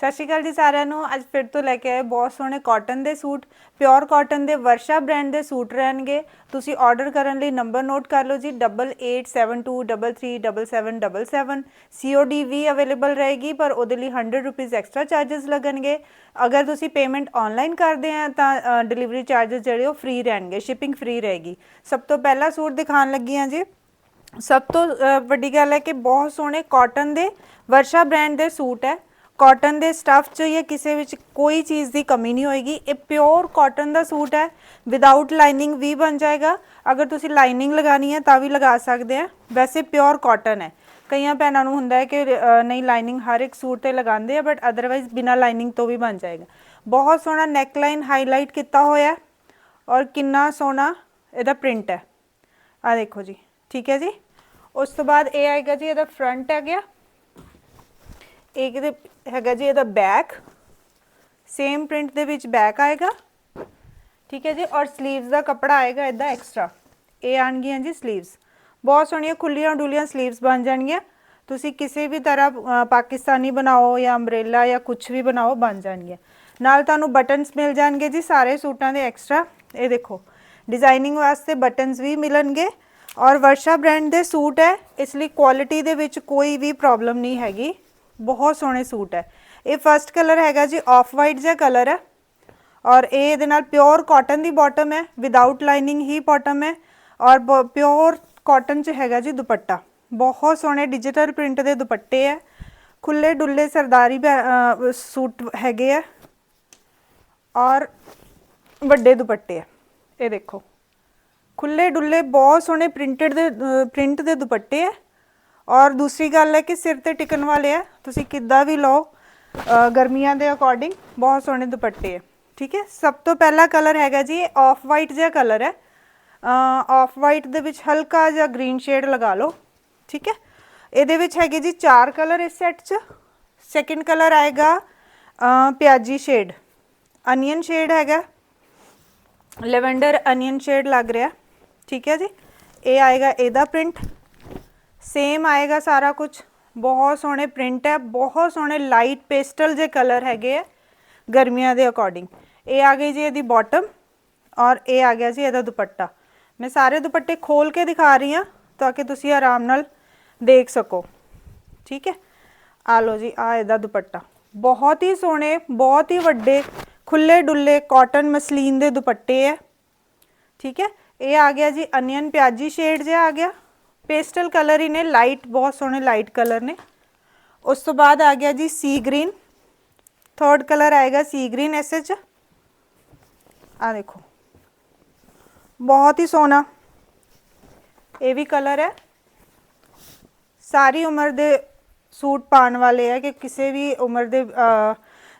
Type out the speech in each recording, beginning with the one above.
ਸਤਿ ਸ਼੍ਰੀ ਅਕਾਲ ਜੀ ਸਾਰਿਆਂ ਨੂੰ। ਅੱਜ ਫਿਰ ਤੋਂ ਲੈ ਕੇ ਆਏ ਬਹੁਤ ਸੋਹਣੇ ਕਾਟਨ ਦੇ ਸੂਟ। ਪਿਓਰ ਕਾਟਨ ਦੇ ਵਰਸ਼ਾ ਬ੍ਰਾਂਡ ਦੇ ਸੂਟ ਰਹਿਣਗੇ। ਤੁਸੀਂ ਆਰਡਰ ਕਰਨ ਲਈ ਨੰਬਰ ਨੋਟ ਕਰ ਲਓ ਜੀ। 8872333777 COD ਵੀ ਅਵੇਲੇਬਲ ਰਹੇਗੀ, ਪਰ ਉਹਦੇ ਲਈ 100 ਰੁਪਏ ਐਕਸਟਰਾ ਚਾਰजेस ਲੱਗਣਗੇ। ਅਗਰ ਤੁਸੀਂ ਪੇਮੈਂਟ ਆਨਲਾਈਨ ਕਰਦੇ ਆ, ਤਾਂ ਡਿਲੀਵਰੀ ਚਾਰजेस ਜਿਹੜੇ ਉਹ ਫ੍ਰੀ ਰਹਿਣਗੇ ਸ਼ਿਪਿੰਗ ਫ੍ਰੀ ਰਹੇਗੀ। ਸਭ ਤੋਂ ਪਹਿਲਾ ਸੂਟ ਦਿਖਾਣ ਲੱਗੀ ਆ ਜੀ। ਸਭ ਤੋਂ ਵੱਡੀ ਗੱਲ ਹੈ ਕਿ ਬਹੁਤ ਸੋਹਣੇ ਕਾਟਨ ਦੇ ਵਰਸ਼ਾ ਬ੍ਰਾਂਡ ਦੇ ਸੂਟ ਹੈ। ਕਾਟਨ ਦੇ ਸਟਫ 'ਚ ਜਾਂ ਕਿਸੇ ਵਿੱਚ ਕੋਈ ਚੀਜ਼ ਦੀ ਕਮੀ ਨਹੀਂ ਹੋਏਗੀ। ਇਹ ਪਿਓਰ ਕਾਟਨ ਦਾ ਸੂਟ ਹੈ। ਵਿਦਆਊਟ ਲਾਈਨਿੰਗ ਵੀ ਬਣ ਜਾਏਗਾ। ਅਗਰ ਤੁਸੀਂ ਲਾਈਨਿੰਗ ਲਗਾਣੀ ਹੈ ਤਾਂ ਵੀ ਲਗਾ ਸਕਦੇ ਆ ਵੈਸੇ ਪਿਓਰ ਕਾਟਨ ਹੈ। ਕਈਆਂ ਭੈਣਾਂ ਨੂੰ ਹੁੰਦਾ ਹੈ ਕਿ ਨਹੀਂ ਲਾਈਨਿੰਗ ਹਰ ਇੱਕ ਸੂਟ ਤੇ ਲਗਾਉਂਦੇ ਆ ਬਟ ਅਦਰਵਾਈਜ਼ ਬਿਨਾ ਲਾਈਨਿੰਗ ਤੋਂ ਵੀ ਬਣ ਜਾਏਗਾ। ਬਹੁਤ ਸੋਹਣਾ ਨੈਕ ਲਾਈਨ ਹਾਈਲਾਈਟ ਕੀਤਾ ਹੋਇਆ ਔਰ ਕਿੰਨਾ ਸੋਹਣਾ ਇਹਦਾ ਪ੍ਰਿੰਟ ਹੈ। ਆ ਦੇਖੋ ਜੀ। ਠੀਕ ਹੈ ਜੀ? ਉਸ ਤੋਂ ਬਾਅਦ ਇਹ ਆਏਗਾ ਜੀ, ਇਹਦਾ ਫਰੰਟ ਹੈ ਗਿਆ ਇਹ ਕਿਤੇ ਹੈਗਾ ਜੀ ਇਹਦਾ ਬੈਕ ਸੇਮ ਪ੍ਰਿੰਟ ਦੇ ਵਿੱਚ ਬੈਕ ਆਏਗਾ, ਠੀਕ ਹੈ ਜੀ, ਔਰ ਸਲੀਵਸ ਦਾ ਕਪੜਾ ਆਏਗਾ ਇਹਦਾ ਐਕਸਟਰਾ ਇਹ ਆਣਗੀਆਂ ਜੀ ਸਲੀਵਸ ਬਹੁਤ ਸੋਹਣੀਆਂ ਖੁੱਲੀਆਂ ਡੁੱਲੀਆਂ ਸਲੀਵਸ ਬਣ ਜਾਣਗੀਆਂ। ਤੁਸੀਂ ਕਿਸੇ ਵੀ ਤਰ੍ਹਾਂ ਪਾਕਿਸਤਾਨੀ ਬਣਾਓ ਜਾਂ ਅੰਬਰੇਲਾ ਜਾਂ ਕੁਝ ਵੀ ਬਣਾਓ, ਬਣ ਜਾਣਗੀਆਂ। ਨਾਲ ਤੁਹਾਨੂੰ ਬਟਨਸ ਮਿਲ ਜਾਣਗੇ ਜੀ ਸਾਰੇ ਸੂਟਾਂ ਦੇ ਐਕਸਟਰਾ ਇਹ ਦੇਖੋ ਡਿਜ਼ਾਈਨਿੰਗ ਵਾਸਤੇ ਬਟਨਸ ਵੀ ਮਿਲਣਗੇ ਔਰ ਵਰਸ਼ਾ ਬ੍ਰਾਂਡ ਦੇ ਸੂਟ ਹੈ, ਇਸ ਲਈ ਕੁਆਲਿਟੀ ਦੇ ਵਿੱਚ ਕੋਈ ਵੀ ਪ੍ਰੋਬਲਮ ਨਹੀਂ ਹੈਗੀ। ਬਹੁਤ ਸੋਹਣੇ ਸੂਟ ਹੈ ਇਹ ਫਰਸਟ ਕਲਰ ਹੈਗਾ ਜੀ ਆਫ ਵਾਈਟ ਜਿਹਾ ਕਲਰ ਹੈ ਔਰ ਇਹ ਇਹਦੇ ਨਾਲ ਪਿਓਰ ਕਾਟਨ ਦੀ ਬਾਟਮ ਹੈ ਵਿਦਆਊਟ ਲਾਈਨਿੰਗ ਹੀ ਬਾਟਮ ਹੈ ਔਰ ਪਿਓਰ ਕਾਟਨ ਚ ਹੈਗਾ ਜੀ ਦੁਪੱਟਾ ਬਹੁਤ ਸੋਹਣੇ ਡਿਜੀਟਲ ਪ੍ਰਿੰਟ ਦੇ ਦੁਪੱਟੇ ਹੈ ਖੁੱਲੇ ਡੁੱਲੇ ਸਰਦਾਰੀ ਬੈ- ਅਹ ਸੂਟ ਹੈਗੇ ਆ ਔਰ ਵੱਡੇ ਦੁਪੱਟੇ ਹੈ ਇਹ ਦੇਖੋ ਖੁੱਲੇ ਡੁੱਲੇ ਬਹੁਤ ਸੋਹਣੇ ਪ੍ਰਿੰਟਡ ਦੇ ਪ੍ਰਿੰਟ ਦੇ ਦੁਪੱਟੇ ਹੈ ਔਰ ਦੂਸਰੀ ਗੱਲ ਹੈ ਕਿ ਸਿਰ ਤੇ ਟਿਕਣ ਵਾਲੇ ਆ, ਤੁਸੀਂ ਕਿੱਦਾਂ ਵੀ ਲਓ ਗਰਮੀਆਂ ਦੇ ਅਕੋਰਡਿੰਗ ਬਹੁਤ ਸੋਹਣੇ ਦੁਪੱਟੇ ਹੈ ਠੀਕ ਹੈ? ਸਭ ਤੋਂ ਪਹਿਲਾ ਕਲਰ ਹੈਗਾ ਜੀ ਆਫ ਵਾਈਟ ਜਿਹਾ ਕਲਰ ਹੈ। ਆਫ ਵਾਈਟ ਦੇ ਵਿੱਚ ਹਲਕਾ ਜਿਹਾ ਗ੍ਰੀਨ ਸ਼ੇਡ ਲਗਾ ਲਓ, ਠੀਕ ਹੈ? ਇਹਦੇ ਵਿੱਚ ਹੈਗੇ ਜੀ ਚਾਰ ਕਲਰ ਇਸ ਸੈੱਟ 'ਚ। ਸੈਕਿੰਡ ਕਲਰ ਆਏਗਾ ਪਿਆਜੀ ਸ਼ੇਡ ਅਨੀਅਨ ਸ਼ੇਡ ਹੈਗਾ। ਲੈਵੈਂਡਰ ਅਨੀਅਨ ਸ਼ੇਡ ਲੱਗ ਰਿਹਾ, ਠੀਕ ਹੈ ਜੀ? ਇਹ ਆਏਗਾ ਇਹਦਾ ਪ੍ਰਿੰਟ ਸੇਮ ਆਏਗਾ ਸਾਰਾ ਕੁਝ ਬਹੁਤ ਸੋਹਣੇ ਪ੍ਰਿੰਟ ਹੈ ਬਹੁਤ ਸੋਹਣੇ ਲਾਈਟ ਪੇਸਟਲ ਜੇ ਕਲਰ ਹੈਗੇ ਆ ਗਰਮੀਆਂ ਦੇ ਅਕੋਰਡਿੰਗ ਇਹ ਆ ਗਈ ਜੀ ਇਹਦੀ ਬਾਟਮ ਔਰ ਇਹ ਆ ਗਿਆ ਜੀ ਇਹਦਾ ਦੁਪੱਟਾ ਮੈਂ ਸਾਰੇ ਦੁਪੱਟੇ ਖੋਲ ਕੇ ਦਿਖਾ ਰਹੀ ਹਾਂ ਤਾਂ ਕਿ ਤੁਸੀਂ ਆਰਾਮ ਨਾਲ ਦੇਖ ਸਕੋ ਠੀਕ ਹੈ ਆ ਲਓ ਜੀ ਆ ਇਹਦਾ ਦੁਪੱਟਾ ਬਹੁਤ ਹੀ ਸੋਹਣੇ ਬਹੁਤ ਹੀ ਵੱਡੇ ਖੁੱਲੇ ਡੁੱਲੇ ਕਾਟਨ ਮਸਲੀਨ ਦੇ ਦੁਪੱਟੇ ਹੈ ਠੀਕ ਹੈ ਇਹ ਆ ਗਿਆ ਜੀ ਅਨੀਅਨ ਪਿਆਜੀ ਸ਼ੇਡ ਜਿਹਾ ਆ ਗਿਆ ਪੇਸਟਲ ਕਲਰ ਹੀ ਨੇ ਲਾਈਟ ਬਹੁਤ ਸੋਹਣੇ ਲਾਈਟ ਕਲਰ ਨੇ। ਉਸ ਤੋਂ ਬਾਅਦ ਆ ਗਿਆ ਜੀ ਸੀ ਗ੍ਰੀਨ ਥਰਡ ਕਲਰ ਆਏਗਾ ਸੀ ਗ੍ਰੀਨ ਇਸ ਚ ਆ ਦੇਖੋ। ਬਹੁਤ ਹੀ ਸੋਹਣਾ। ਇਹ ਵੀ ਕਲਰ ਹੈ। ਸਾਰੀ ਉਮਰ ਦੇ ਸੂਟ ਪਾਉਣ ਵਾਲੇ ਹੈ ਕਿ ਕਿਸੇ ਵੀ ਉਮਰ ਦੇ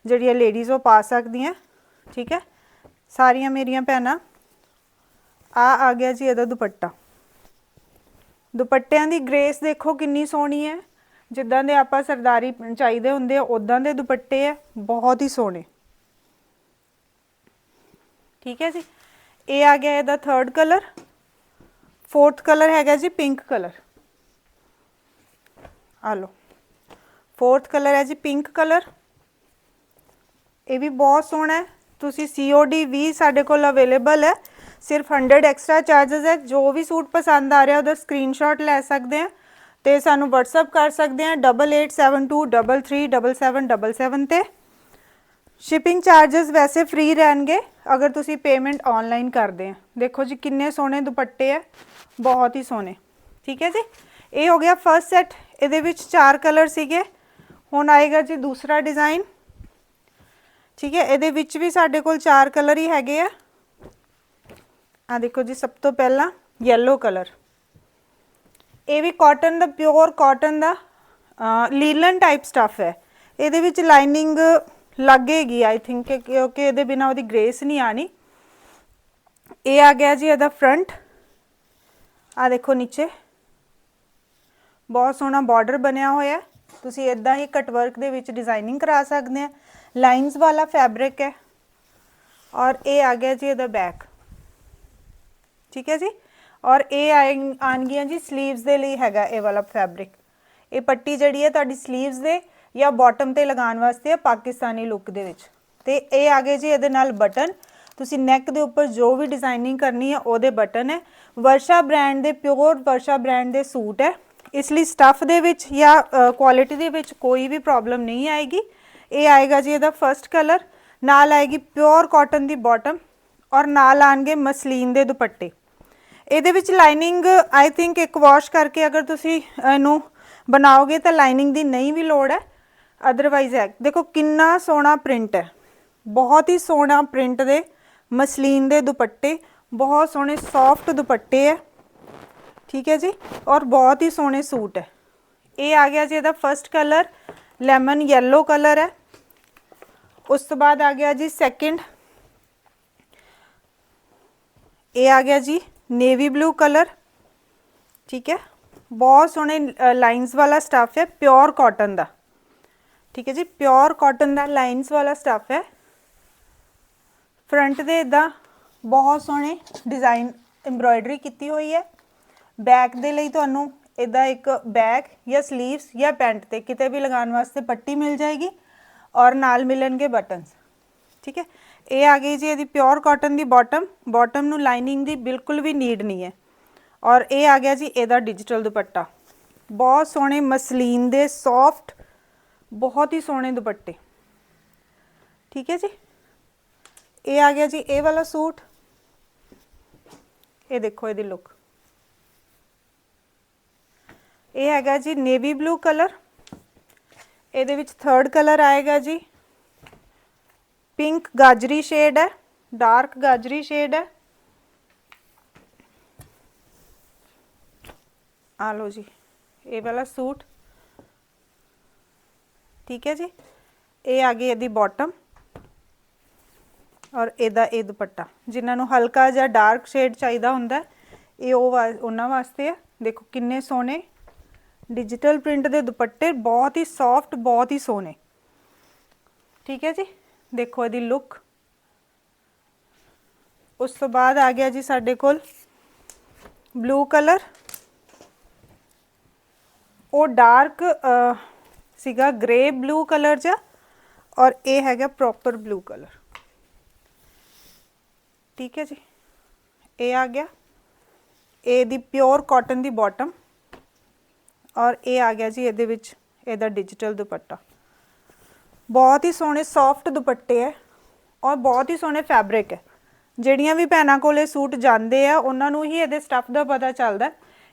ਜਿਹੜੀਆਂ ਲੇਡੀਜ਼ ਉਹ ਪਾ ਸਕਦੀਆਂ। ਠੀਕ ਹੈ। ਸਾਰੀਆਂ ਮੇਰੀਆਂ ਭੈਣਾਂ। ਆ ਆ ਗਿਆ ਜੀ ਇਹਦਾ ਦੁਪੱਟਾ। ਦੁਪੱਟਿਆਂ ਦੀ ਗ੍ਰੇਸ ਦੇਖੋ ਕਿੰਨੀ ਸੋਹਣੀ ਹੈ। ਜਿੱਦਾਂ ਦੇ ਆਪਾਂ ਸਰਦਾਰੀ ਚਾਹੀਦੇ ਹੁੰਦੇ ਆ ਉਦਾਂ ਦੇ ਦੁਪੱਟੇ ਆ, ਬਹੁਤ ਹੀ ਸੋਹਣੇ। ਠੀਕ ਹੈ ਜੀ। ਇਹ ਆ ਗਿਆ ਇਹਦਾ ਥਰਡ ਕਲਰ ਫੋਰਥ ਕਲਰ ਹੈਗਾ ਜੀ ਪਿੰਕ ਕਲਰ ਆ ਲਓ। ਫੋਰਥ ਕਲਰ ਹੈ ਜੀ ਪਿੰਕ ਕਲਰ ਇਹ ਵੀ ਬਹੁਤ ਸੋਹਣਾ ਹੈ। ਤੁਸੀਂ COD ਵੀ ਸਾਡੇ ਕੋਲ ਅਵੇਲੇਬਲ ਹੈ। ਸਿਰਫ 100 ਐਕਸਟਰਾ ਚਾਰजेस ਹੈ, ਜੋ ਵੀ ਸੂਟ ਪਸੰਦ ਆ ਰਿਹਾ, ਉਹਦਾ ਸਕਰੀਨਸ਼ਾਟ ਲੈ ਸਕਦੇ ਆ ਤੇ ਸਾਨੂੰ WhatsApp ਕਰ ਸਕਦੇ ਆ 8872337777 ਤੇ। ਸ਼ਿਪਿੰਗ ਚਾਰजेस ਵੈਸੇ ਫ੍ਰੀ ਰਹਿਣਗੇ, ਅਗਰ ਤੁਸੀਂ ਪੇਮੈਂਟ ਆਨਲਾਈਨ ਕਰਦੇ ਆ ਦੇਖੋ ਜੀ, ਕਿੰਨੇ ਸੋਹਣੇ ਦੁਪੱਟੇ ਆ, ਬਹੁਤ ਹੀ ਸੋਹਣੇ। ਠੀਕ ਹੈ ਜੀ? ਇਹ ਹੋ ਗਿਆ ਫਰਸਟ ਸੈਟ ਇਹਦੇ ਵਿੱਚ ਚਾਰ ਕਲਰ ਸੀਗੇ। ਹੁਣ ਆਏਗਾ ਜੀ ਦੂਸਰਾ ਡਿਜ਼ਾਈਨ ਠੀਕ ਹੈ, ਇਹਦੇ ਵਿੱਚ ਵੀ ਸਾਡੇ ਕੋਲ ਚਾਰ ਕਲਰ ਹੀ ਹੈਗੇ ਆ। ਆ ਦੇਖੋ ਜੀ, ਸਭ ਤੋਂ ਪਹਿਲਾਂ yellow ਕਲਰ ਇਹ ਵੀ ਕਾਟਨ ਦਾ ਪਿਓਰ ਕਾਟਨ ਦਾ ਲੀਲਨ ਟਾਈਪ ਸਟਫ ਹੈ। ਇਹਦੇ ਵਿੱਚ ਲਾਈਨਿੰਗ ਲੱਗੇਗੀ ਆਈ ਥਿੰਕ ਕਿਉਂਕਿ ਇਹਦੇ ਬਿਨਾ ਉਹਦੀ ਗ੍ਰੇਸ ਨਹੀਂ ਆਣੀ ਇਹ ਆ ਗਿਆ ਜੀ ਇਹਦਾ ਫਰੰਟ ਆ ਦੇਖੋ ਨੀਚੇ। ਬਹੁਤ ਸੋਹਣਾ ਬਾਰਡਰ ਬਣਿਆ ਹੋਇਆ ਹੈ। ਤੁਸੀਂ ਇਦਾਂ ਹੀ ਕਟ ਵਰਕ ਦੇ ਵਿੱਚ ਡਿਜ਼ਾਈਨਿੰਗ ਕਰਾ ਸਕਦੇ ਆ। ਲਾਈਨਸ ਵਾਲਾ ਫੈਬਰਿਕ ਹੈ। ਔਰ ਇਹ ਆ ਗਿਆ ਜੀ ਇਹਦਾ ਬੈਕ ਠੀਕ ਹੈ ਜੀ? ਔਰ ਇਹ ਆਏ- ਆਉਣਗੀਆਂ ਜੀ 슬ੀਵਸ ਦੇ ਲਈ ਹੈਗਾ ਇਹ ਵਾਲਾ ਫੈਬਰਿਕ ਇਹ ਪੱਟੀ ਜਿਹੜੀ ਹੈ ਤੁਹਾਡੀ 슬ੀਵਸ ਦੇ ਜਾਂ ਬਾਟਮ ਤੇ ਲਗਾਉਣ ਵਾਸਤੇ ਆ ਪਾਕਿਸਤਾਨੀ ਲੁੱਕ ਦੇ ਵਿੱਚ। ਤੇ ਇਹ ਆ ਗਏ ਜੀ ਇਹਦੇ ਨਾਲ ਬਟਨ। ਤੁਸੀਂ ਨੈਕ ਦੇ ਉੱਪਰ ਜੋ ਵੀ ਡਿਜ਼ਾਈਨਿੰਗ ਕਰਨੀ ਹੈ ਉਹਦੇ ਬਟਨ ਹੈ। ਵਰਸ਼ਾ ਬ੍ਰਾਂਡ ਦੇ ਪਿਓਰ ਵਰਸ਼ਾ ਬ੍ਰਾਂਡ ਦੇ ਸੂਟ ਹੈ। ਇਸ ਲਈ ਸਟਫ ਦੇ ਵਿੱਚ ਜਾਂ ਕੁਆਲਿਟੀ ਦੇ ਵਿੱਚ ਕੋਈ ਵੀ ਪ੍ਰੋਬਲਮ ਨਹੀਂ ਆਏਗੀ। ਇਹ ਆਏਗਾ ਜੀ ਇਹਦਾ ਫਰਸਟ ਕਲਰ ਨਾਲ ਆਏਗੀ ਪਿਓਰ ਕਾਟਨ ਦੀ ਬਾਟਮ ਔਰ ਨਾਲ ਆਣਗੇ ਮਸਲੀਨ ਦੇ ਦੁਪੱਟੇ। ਇਹਦੇ ਵਿੱਚ ਲਾਈਨਿੰਗ ਆਈ ਥਿੰਕ ਇੱਕ ਵਾਸ਼ ਕਰਕੇ ਅਗਰ ਤੁਸੀਂ ਇਹਨੂੰ ਬਣਾਓਗੇ ਤਾਂ ਲਾਈਨਿੰਗ ਦੀ ਨਹੀਂ ਵੀ ਲੋੜ ਹੈ। ਅਦਰਵਾਈਜ਼ ਹੈ। ਦੇਖੋ ਕਿੰਨਾ ਸੋਹਣਾ ਪ੍ਰਿੰਟ ਹੈ। ਬਹੁਤ ਹੀ ਸੋਹਣਾ ਪ੍ਰਿੰਟ ਦੇ ਮਸਲੀਨ ਦੇ ਦੁਪੱਟੇ। ਬਹੁਤ ਸੋਹਣੇ ਸੌਫਟ ਦੁਪੱਟੇ ਹੈ। ਠੀਕ ਹੈ ਜੀ? ਔਰ ਬਹੁਤ ਹੀ ਸੋਹਣੇ ਸੂਟ ਹੈ। ਇਹ ਆ ਗਿਆ ਜੀ ਇਹਦਾ first colour lemon yellow colour ਹੈ। ਉਸ ਤੋਂ ਬਾਅਦ ਆ ਗਿਆ ਜੀ ਸੈਕਿੰਡ ਇਹ ਆ ਗਿਆ ਜੀ ਨੇਵੀ ਬਲੂ ਕਲਰ ਠੀਕ ਹੈ ਬਹੁਤ ਸੋਹਣੇ ਲਾਈਨਸ ਵਾਲਾ ਸਟਫ ਹੈ ਪਿਓਰ ਕਾਟਨ ਦਾ ਠੀਕ ਹੈ ਜੀ ਪਿਓਰ ਕਾਟਨ ਦਾ ਲਾਈਨਸ ਵਾਲਾ ਸਟਫ ਹੈ ਫਰੰਟ ਦੇ ਇਦਾਂ ਬਹੁਤ ਸੋਹਣੇ ਡਿਜ਼ਾਈਨ ਐਮਬ੍ਰੋਇਡਰੀ ਕੀਤੀ ਹੋਈ ਹੈ ਬੈਕ ਦੇ ਲਈ ਤੁਹਾਨੂੰ ਇਦਾਂ ਇੱਕ ਬੈਕ ਜਾਂ 슬ੀਵਸ ਜਾਂ ਪੈਂਟ ਤੇ ਕਿਤੇ ਵੀ ਲਗਾਉਣ ਵਾਸਤੇ ਪੱਟੀ ਮਿਲ ਜਾਏਗੀ ਔਰ ਨਾਲ ਮਿਲਣਗੇ ਬਟਨਸ ਠੀਕ ਹੈ ਇਹ ਆ ਗਈ ਜੀ ਇਹਦੀ ਪਿਓਰ ਕਾਟਨ ਦੀ ਬਾਟਮ ਬਾਟਮ ਨੂੰ ਲਾਈਨਿੰਗ ਦੀ ਬਿਲਕੁਲ ਵੀ ਨੀਡ ਨਹੀਂ ਹੈ। ਔਰ ਇਹ ਆ ਗਿਆ ਜੀ ਇਹਦਾ ਡਿਜੀਟਲ ਦੁਪੱਟਾ। ਬਹੁਤ ਸੋਹਣੇ ਮਸਲੀਨ ਦੇ ਸੌਫਟ ਬਹੁਤ ਹੀ ਸੋਹਣੇ ਦੁਪੱਟੇ। ਠੀਕ ਹੈ ਜੀ? ਇਹ ਆ ਗਿਆ ਜੀ ਇਹ ਵਾਲਾ ਸੂਟ। ਇਹ ਦੇਖੋ ਇਹਦੀ ਲੁੱਕ ਇਹ ਹੈਗਾ ਜੀ ਨੇਵੀ ਬਲੂ ਕਲਰ ਇਹਦੇ ਵਿੱਚ ਥਰਡ ਕਲਰ ਆਏਗਾ ਜੀ। ਪਿੰਕ ਗਾਜਰੀ ਸ਼ੇਡ ਹੈ, ਡਾਰਕ ਗਾਜਰੀ ਸ਼ੇਡ ਹੈ। ਆ ਲਓ ਜੀ, ਇਹ ਵਾਲਾ ਸੂਟ। ਠੀਕ ਹੈ ਜੀ, ਇਹ ਆ ਗਈ ਇਹਦੀ ਬਾਟਮ ਔਰ ਇਹਦਾ ਇਹ ਦੁਪੱਟਾ। ਜਿਨ੍ਹਾਂ ਨੂੰ ਹਲਕਾ ਜਾਂ ਡਾਰਕ ਸ਼ੇਡ ਚਾਹੀਦਾ ਹੁੰਦਾ ਇਹ ਉਹ ਵਾ- ਉਹਨਾਂ ਵਾਸਤੇ ਹੈ। ਦੇਖੋ ਕਿੰਨੇ ਸੋਹਣੇ ਡਿਜੀਟਲ ਪ੍ਰਿੰਟ ਦੇ ਦੁਪੱਟੇ, ਬਹੁਤ ਹੀ ਸੌਫਟ ਬਹੁਤ ਹੀ ਸੋਹਣੇ। ਠੀਕ ਹੈ ਜੀ ਦੇਖੋ ਇਹਦੀ ਲੁੱਕ ਉਸ ਤੋਂ ਬਾਅਦ ਆ ਗਿਆ ਜੀ ਸਾਡੇ ਕੋਲ ਬਲੂ ਕਲਰ ਉਹ ਡਾਰਕ ਸੀਗਾ ਗ੍ਰੇ ਬਲੂ ਕਲਰ ਜਾਂ ਔਰ ਇਹ ਹੈਗਾ ਪ੍ਰੋਪਰ ਬਲੂ ਕਲਰ ਠੀਕ ਹੈ ਜੀ। ਇਹ ਆ ਗਿਆ। ਇਹ ਦੀ ਪਿਓਰ ਕਾਟਨ ਦੀ ਬਾਟਮ ਔਰ ਇਹ ਆ ਗਿਆ ਜੀ ਇਹਦੇ ਵਿੱਚ, ਇਹਦਾ ਡਿਜੀਟਲ ਦੁਪੱਟਾ। ਬਹੁਤ ਹੀ ਸੋਹਣੇ ਸੌਫਟ ਦੁਪੱਟੇ ਹੈ ਔਰ ਬਹੁਤ ਹੀ ਸੋਹਣੇ ਫੈਬਰਿਕ ਹੈ ਜਿਹੜੀਆਂ ਵੀ ਭੈਣਾਂ ਕੋਲੇ ਸੂਟ ਜਾਂਦੇ ਆ, ਉਹਨਾਂ ਨੂੰ ਹੀ ਇਹਦੇ ਸਟੱਫ ਦਾ ਪਤਾ ਚੱਲਦਾ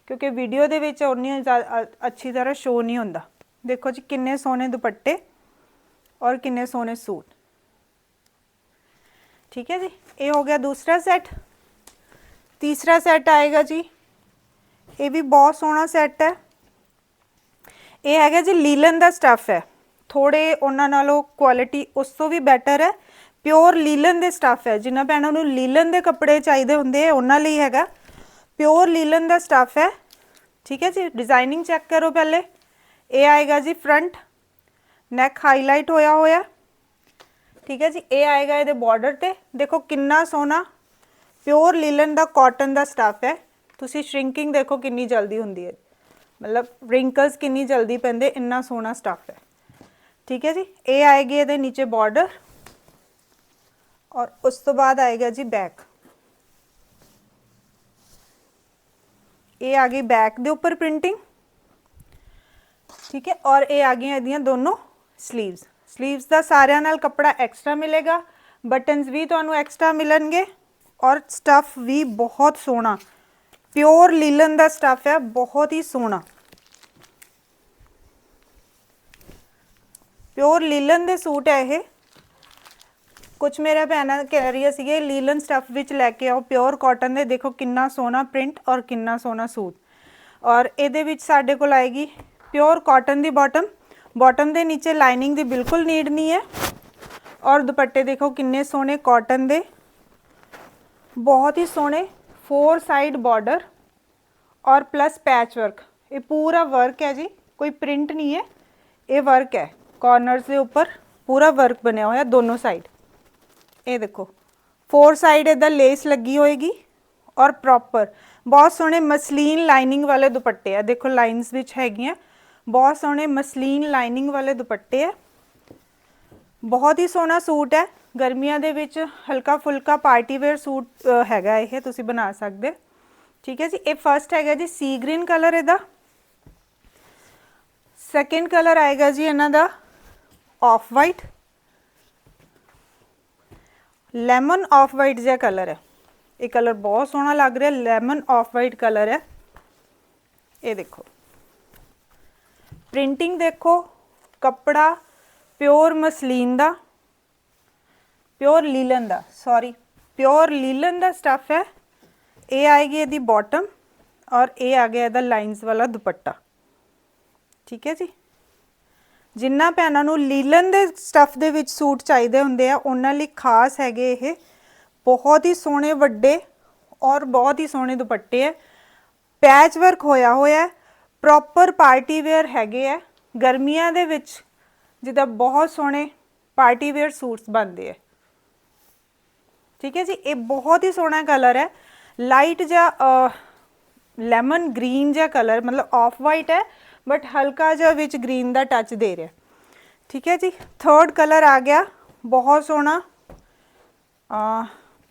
ਕਿਉਂਕਿ ਵੀਡੀਓ ਦੇ ਵਿੱਚ ਉਨੀ ਜ਼ਿਆ- ਅੱਛੀ ਤਰ੍ਹਾਂ ਸ਼ੋ ਨਹੀਂ ਹੁੰਦਾ। ਦੇਖੋ ਜੀ ਕਿੰਨੇ ਸੋਹਣੇ ਦੁਪੱਟੇ ਔਰ ਕਿੰਨੇ ਸੋਹਣੇ ਸੂਟ। ਠੀਕ ਹੈ ਜੀ? ਇਹ ਹੋ ਗਿਆ ਦੂਸਰਾ ਸੈੱਟ ਤੀਸਰਾ ਸੈੱਟ ਆਏਗਾ ਜੀ। ਇਹ ਵੀ ਬਹੁਤ ਸੋਹਣਾ ਸੈੱਟ ਹੈ ਇਹ ਹੈਗਾ ਜੀ ਲੀਲਨ ਦਾ ਸਟੱਫ ਹੈ ਥੋੜੇ ਉਹਨਾਂ ਨਾਲੋਂ ਕੁਆਲਿਟੀ ਉਸ ਤੋਂ ਵੀ ਬੈਟਰ ਹੈ। ਪਿਓਰ ਲੀਲਨ ਦੇ ਸਟੱਫ ਹੈ। ਜਿਨ੍ਹਾਂ ਭੈਣਾਂ ਨੂੰ ਲੀਲਨ ਦੇ ਕੱਪੜੇ ਚਾਹੀਦੇ ਹੁੰਦੇ ਆ, ਉਹਨਾਂ ਲਈ ਹੈਗਾ। ਪਿਓਰ ਲੀਲਨ ਦਾ ਸਟੱਫ ਹੈ। ਠੀਕ ਹੈ ਜੀ? ਡਿਜ਼ਾਈਨਿੰਗ ਚੈੱਕ ਕਰੋ ਪਹਿਲੇ। ਇਹ ਆਏਗਾ ਜੀ ਫਰੰਟ ਨੈਕ ਹਾਈਲਾਈਟ ਹੋਇਆ ਹੋਇਆ। ਠੀਕ ਹੈ ਜੀ? ਇਹ ਆਏਗਾ ਇਹਦੇ ਬਾਰਡਰ ਤੇ। ਦੇਖੋ ਕਿੰਨਾ ਸੋਹਣਾ। ਪਿਓਰ ਲੀਲਨ ਦਾ ਕਾਟਨ ਦਾ ਸਟੱਫ ਹੈ। ਤੁਸੀਂ ਸ਼੍ਰਿੰਕਿੰਗ ਦੇਖੋ ਕਿੰਨੀ ਜਲਦੀ ਹੁੰਦੀ ਹੈ। ਮਤਲਬ ਰਿੰਕਲਸ ਕਿੰਨੀ ਜਲਦੀ ਪੈਂਦੇ, ਇੰਨਾ ਸੋਹਣਾ ਸਟੱਫ ਹੈ। ਠੀਕ ਹੈ ਜੀ? ਇਹ ਆਏਗੀ ਇਹਦੇ ਨੀਚੇ ਬਾਰਡਰ ਔਰ ਉਸ ਤੋਂ ਬਾਅਦ ਆਏਗਾ ਜੀ ਬੈਕ ਇਹ ਆ ਗਈ ਬੈਕ ਦੇ ਉੱਪਰ ਪ੍ਰਿੰਟਿੰਗ ਠੀਕ ਹੈ? ਔਰ ਇਹ ਆ ਗਈਆਂ ਇਹਦੀਆਂ ਦੋਨੋਂ 슬ੀਵਸ 슬ੀਵਸ ਦਾ ਸਾਰਿਆਂ ਨਾਲ ਕੱਪੜਾ ਐਕਸਟਰਾ ਮਿਲੇਗਾ। ਬਟਨਸ ਵੀ ਤੁਹਾਨੂੰ ਐਕਸਟਰਾ ਮਿਲਣਗੇ। ਔਰ ਸਟਫ ਵੀ ਬਹੁਤ ਸੋਹਣਾ। ਪਿਓਰ ਲੀਲਨ ਦਾ ਸਟਫ ਹੈ। ਬਹੁਤ ਹੀ ਸੋਹਣਾ। ਪਿਓਰ ਲੀਲਨ ਦੇ ਸੂਟ ਹੈ ਇਹ ਕੁਝ ਮੇਰੇ ਭੈਣਾਂ ਕਹਿ ਰਹੀਆਂ ਸੀਗੇ ਲੀਲਨ ਸਟਫ ਵਿੱਚ ਲੈ ਕੇ ਆਓ ਪਿਓਰ ਕਾਟਨ ਦੇ ਦੇਖੋ ਕਿੰਨਾ ਸੋਹਣਾ ਪ੍ਰਿੰਟ ਔਰ ਕਿੰਨਾ ਸੋਹਣਾ ਸੂਟ ਔਰ ਇਹਦੇ ਵਿੱਚ ਸਾਡੇ ਕੋਲ ਆਏਗੀ ਪਿਓਰ ਕਾਟਨ ਦੀ ਬਾਟਮ ਬਾਟਮ ਦੇ ਨੀਚੇ ਲਾਈਨਿੰਗ ਦੀ ਬਿਲਕੁਲ ਨੀਡ ਨਹੀਂ ਹੈ ਔਰ ਦੁਪੱਟੇ ਦੇਖੋ ਕਿੰਨੇ ਸੋਹਣੇ ਕਾਟਨ ਦੇ ਬਹੁਤ ਹੀ ਸੋਹਣੇ ਫੋਰ ਸਾਈਡ ਬਾਰਡਰ ਔਰ ਪਲੱਸ ਪੈਚ ਵਰਕ ਇਹ ਪੂਰਾ ਵਰਕ ਹੈ ਜੀ ਕੋਈ ਪ੍ਰਿੰਟ ਨਹੀਂ ਹੈ ਇਹ ਵਰਕ ਹੈ ਕਾਰਨਰਸ ਦੇ ਉੱਪਰ ਪੂਰਾ ਵਰਕ ਬਣਿਆ ਹੋਇਆ ਦੋਨੋਂ ਸਾਈਡ ਇਹ ਦੇਖੋ ਫੋਰ ਸਾਈਡ ਇਹਦਾ ਲੇਸ ਲੱਗੀ ਹੋਏਗੀ ਔਰ ਪ੍ਰੋਪਰ ਬਹੁਤ ਸੋਹਣੇ ਮਸਲੀਨ ਲਾਈਨਿੰਗ ਵਾਲੇ ਦੁਪੱਟੇ ਆ। ਦੇਖੋ ਲਾਈਨਸ ਵਿੱਚ ਹੈਗੀਆਂ। ਬਹੁਤ ਸੋਹਣੇ ਮਸਲੀਨ ਲਾਈਨਿੰਗ ਵਾਲੇ ਦੁਪੱਟੇ ਹੈ ਬਹੁਤ ਹੀ ਸੋਹਣਾ ਸੂਟ ਹੈ। ਗਰਮੀਆਂ ਦੇ ਵਿੱਚ ਹਲਕਾ ਫੁਲਕਾ ਪਾਰਟੀ ਵੇਅਰ ਸੂਟ ਹੈਗਾ ਇਹ, ਤੁਸੀਂ ਬਣਾ ਸਕਦੇ। ਠੀਕ ਹੈ ਜੀ, ਇਹ ਫਰਸਟ ਹੈਗਾ ਜੀ ਸੀ ਗ੍ਰੀਨ ਕਲਰ ਇਹਦਾ। ਸੈਕਿੰਡ ਕਲਰ ਆਏਗਾ ਜੀ ਇਹਨਾਂ ਦਾ। Off white lemon off white ਜਿਹਾ ਕਲਰ ਹੈ। ਇਹ ਕਲਰ ਬਹੁਤ ਸੋਹਣਾ ਲੱਗ ਰਿਹਾ। ਲੈਮਨ ਆਫ ਵਾਈਟ ਕਲਰ ਹੈ। ਇਹ ਦੇਖੋ। ਪ੍ਰਿੰਟਿੰਗ ਦੇਖੋ। ਕੱਪੜਾ ਪਿਓਰ ਮਸਲੀਨ ਦਾ। ਪਿਓਰ ਲੀਲਨ ਦਾ। ਸੌਰੀ ਪਿਓਰ ਲੀਲਨ ਦਾ ਸਟਫ ਹੈ। ਇਹ ਆਏਗੀ ਇਹਦੀ ਬਾਟਮ ਔਰ ਇਹ ਆ ਗਿਆ ਇਹਦਾ ਲਾਈਨਸ ਵਾਲਾ ਦੁਪੱਟਾ। ਠੀਕ ਹੈ ਜੀ? ਜਿਨ੍ਹਾਂ ਭੈਣਾਂ ਨੂੰ ਲੀਲਨ ਦੇ ਸਟਫ ਦੇ ਵਿੱਚ ਸੂਟ ਚਾਹੀਦੇ ਹੁੰਦੇ ਆ, ਉਹਨਾਂ ਲਈ ਖਾਸ ਹੈਗੇ ਇਹ। ਬਹੁਤ ਹੀ ਸੋਹਣੇ ਵੱਡੇ ਔਰ ਬਹੁਤ ਹੀ ਸੋਹਣੇ ਦੁਪੱਟੇ ਹੈ ਪੈਚ ਵਰਕ ਹੋਇਆ ਹੋਇਆ ਪ੍ਰੋਪਰ ਪਾਰਟੀ ਵੇਅਰ ਹੈਗੇ ਆ। ਗਰਮੀਆਂ ਦੇ ਵਿੱਚ ਜਿੱਦਾਂ ਬਹੁਤ ਸੋਹਣੇ ਪਾਰਟੀ ਵੇਅਰ ਸੂਟਸ ਬਣਦੇ ਆ। ਠੀਕ ਹੈ ਜੀ, ਇਹ ਬਹੁਤ ਹੀ ਸੋਹਣਾ ਕਲਰ ਹੈ। ਲਾਈਟ ਜਾਂ ਲੈਮਨ ਗ੍ਰੀਨ ਜਿਹਾ ਕਲਰ ਮਤਲਬ ਆਫ ਵਾਈਟ ਹੈ। ਬਟ ਹਲਕਾ ਜਿਹਾ ਵਿੱਚ ਗ੍ਰੀਨ ਦਾ ਟੱਚ ਦੇ ਰਿਹਾ। ਠੀਕ ਹੈ ਜੀ? ਥਰਡ ਕਲਰ ਆ ਗਿਆ। ਬਹੁਤ ਸੋਹਣਾ।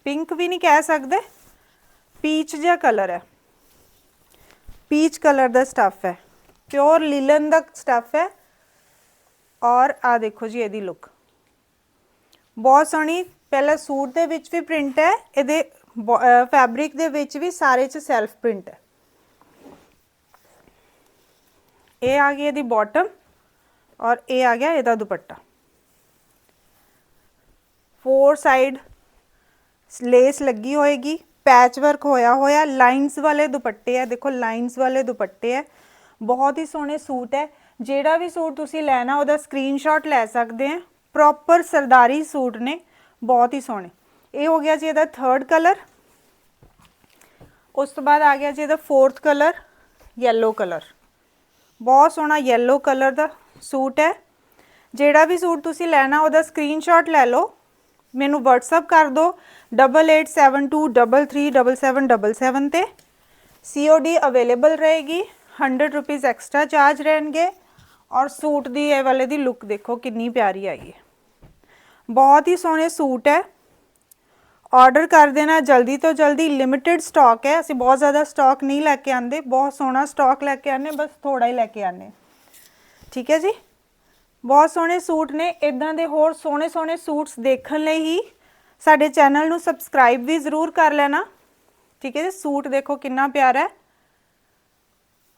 ਪਿੰਕ ਵੀ ਨਹੀਂ ਕਹਿ ਸਕਦੇ। ਪੀਚ ਜਿਹਾ ਕਲਰ ਹੈ। ਪੀਚ ਕਲਰ ਦਾ ਸਟਫ ਹੈ। ਪਿਓਰ ਲੀਲਨ ਦਾ ਸਟਫ ਹੈ। ਔਰ ਆ ਦੇਖੋ ਜੀ ਇਹਦੀ ਲੁੱਕ ਬਹੁਤ ਸੋਹਣੀ। ਪਹਿਲਾਂ ਸੂਟ ਦੇ ਵਿੱਚ ਵੀ ਪ੍ਰਿੰਟ ਹੈ। ਇਹਦੇ ਫੈਬਰਿਕ ਦੇ ਵਿੱਚ ਵੀ ਸਾਰੇ ਚ ਸੈਲਫ ਪ੍ਰਿੰਟ ਹੈ। ਇਹ ਆ ਗਈ ਇਹਦੀ ਬਾਟਮ ਔਰ ਇਹ ਆ ਗਿਆ ਇਹਦਾ ਦੁਪੱਟਾ। ਫੋਰ ਸਾਈਡ ਲੇਸ ਲੱਗੀ ਹੋਏਗੀ ਪੈਚ ਵਰਕ ਹੋਇਆ ਹੋਇਆ ਲਾਈਨਸ ਵਾਲੇ ਦੁਪੱਟੇ ਆ। ਦੇਖੋ ਲਾਈਨਸ ਵਾਲੇ ਦੁਪੱਟੇ ਆ। ਬਹੁਤ ਹੀ ਸੋਹਣੇ ਸੂਟ ਹੈ। ਜਿਹੜਾ ਵੀ ਸੂਟ ਤੁਸੀਂ ਲੈਣਾ, ਉਹਦਾ ਸਕਰੀਨਸ਼ਾਟ ਲੈ ਸਕਦੇ ਆ। ਪ੍ਰੋਪਰ ਸਰਦਾਰੀ ਸੂਟ ਨੇ। ਬਹੁਤ ਹੀ ਸੋਹਣੇ। ਇਹ ਹੋ ਗਿਆ ਜੀ ਇਹਦਾ ਥਰਡ ਕਲਰ ਉਸ ਤੋਂ ਬਾਅਦ ਆ ਗਿਆ ਜੀ ਇਹਦਾ ਫੋਰਥ ਕਲਰ ਯੈਲੋ ਕਲਰ ਬਹੁਤ ਸੋਹਣਾ ਯੈਲੋ ਕਲਰ ਦਾ ਸੂਟ ਹੈ। ਜਿਹੜਾ ਵੀ ਸੂਟ ਤੁਸੀਂ ਲੈਣਾ, ਉਹਦਾ ਸਕਰੀਨਸ਼ਾਟ ਲੈ ਲਓ। ਮੈਨੂੰ WhatsApp ਕਰ ਦਿਓ 8872337777 ਤੇ। COD ਅਵੇਲੇਬਲ ਰਹੇਗੀ 100 ਰੁਪੀਸ ਐਕਸਟਰਾ ਚਾਰਜ ਰਹਿਣਗੇ। ਔਰ ਸੂਟ ਦੀ ਇਹ ਵਾਲੇ ਦੀ ਲੁੱਕ ਦੇਖੋ ਕਿੰਨੀ ਪਿਆਰੀ ਆਈ ਹੈ ਬਹੁਤ ਹੀ ਸੋਹਣੇ ਸੂਟ ਹੈ। ਆਰਡਰ ਕਰ ਦੇਣਾ ਜਲਦੀ ਤੋਂ ਜਲਦੀ। ਲਿਮਿਟਿਡ ਸਟਾਕ ਹੈ। ਅਸੀਂ ਬਹੁਤ ਜ਼ਿਆਦਾ ਸਟਾਕ ਨਹੀਂ ਲੈ ਕੇ ਆਂਦੇ ਬਹੁਤ ਸੋਹਣਾ ਸਟਾਕ ਲੈ ਕੇ ਆਨੇ ਬਸ ਥੋੜਾ ਹੀ ਲੈ ਕੇ ਆਨੇ ਠੀਕ ਹੈ ਜੀ? ਬਹੁਤ ਸੋਹਣੇ ਸੂਟ ਨੇ। ਇਦਾਂ ਦੇ ਹੋਰ ਸੋਹਣੇ ਸੋਹਣੇ ਸੂਟਸ ਦੇਖਣ ਲਈ ਹੀ ਸਾਡੇ ਚੈਨਲ ਨੂੰ ਸਬਸਕ੍ਰਾਈਬ ਵੀ ਜ਼ਰੂਰ ਕਰ ਲੈਣਾ। ਠੀਕ ਹੈ ਜੀ? ਸੂਟ ਦੇਖੋ ਕਿੰਨਾ ਪਿਆਰਾ ਹੈ।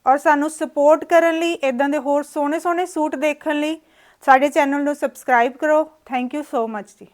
ਔਰ ਸਾਨੂੰ ਸਪੋਰਟ ਕਰਨ ਲਈ ਇਦਾਂ ਦੇ ਹੋਰ ਸੋਹਣੇ ਸੋਹਣੇ ਸੂਟ ਦੇਖਣ ਲਈ ਸਾਡੇ ਚੈਨਲ ਨੂੰ ਸਬਸਕ੍ਰਾਈਬ ਕਰੋ। ਥੈਂਕ ਯੂ ਸੋ ਮਚ ਜੀ।